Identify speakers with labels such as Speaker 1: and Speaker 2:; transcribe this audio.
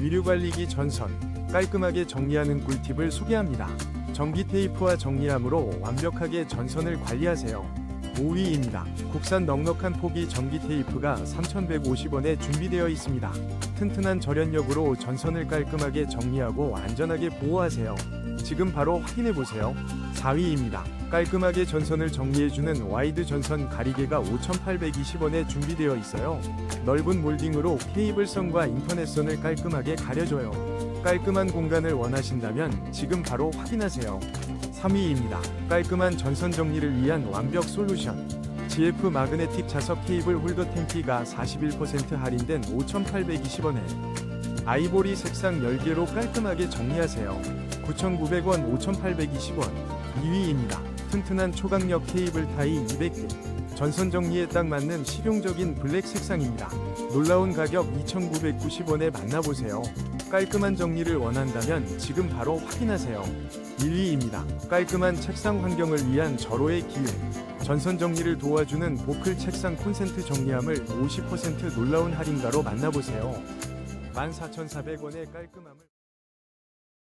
Speaker 1: 위류 관리기 전선, 깔끔하게 정리하는 꿀팁을 소개합니다. 전기 테이프와 정리함으로 완벽하게 전선을 관리하세요. 5위입니다. 국산 넉넉한 포기 전기 테이프가 3,150원에 준비되어 있습니다. 튼튼한 절연력으로 전선을 깔끔하게 정리하고 안전하게 보호하세요. 지금 바로 확인해 보세요. 4위입니다. 깔끔하게 전선을 정리해주는 와이드 전선 가리개가 5,820원에 준비되어 있어요. 넓은 몰딩으로 케이블선과 인터넷선을 깔끔하게 가려줘요. 깔끔한 공간을 원하신다면 지금 바로 확인하세요. 3위입니다. 깔끔한 전선 정리를 위한 완벽 솔루션. GF 마그네틱 자석 케이블 홀더 템피가 41% 할인된 5,820원에 아이보리 색상 10개로 깔끔하게 정리하세요. 9,900원, 5,820원. 2위입니다. 튼튼한 초강력 케이블 타이 200개. 전선 정리에 딱 맞는 실용적인 블랙 색상입니다. 놀라운 가격 2,990원에 만나보세요. 깔끔한 정리를 원한다면 지금 바로 확인하세요. 1위입니다. 깔끔한 책상 환경을 위한 절호의 기회. 전선 정리를 도와주는 보클 책상 콘센트 정리함을 50% 놀라운 할인가로 만나보세요. 14,400원의 깔끔함을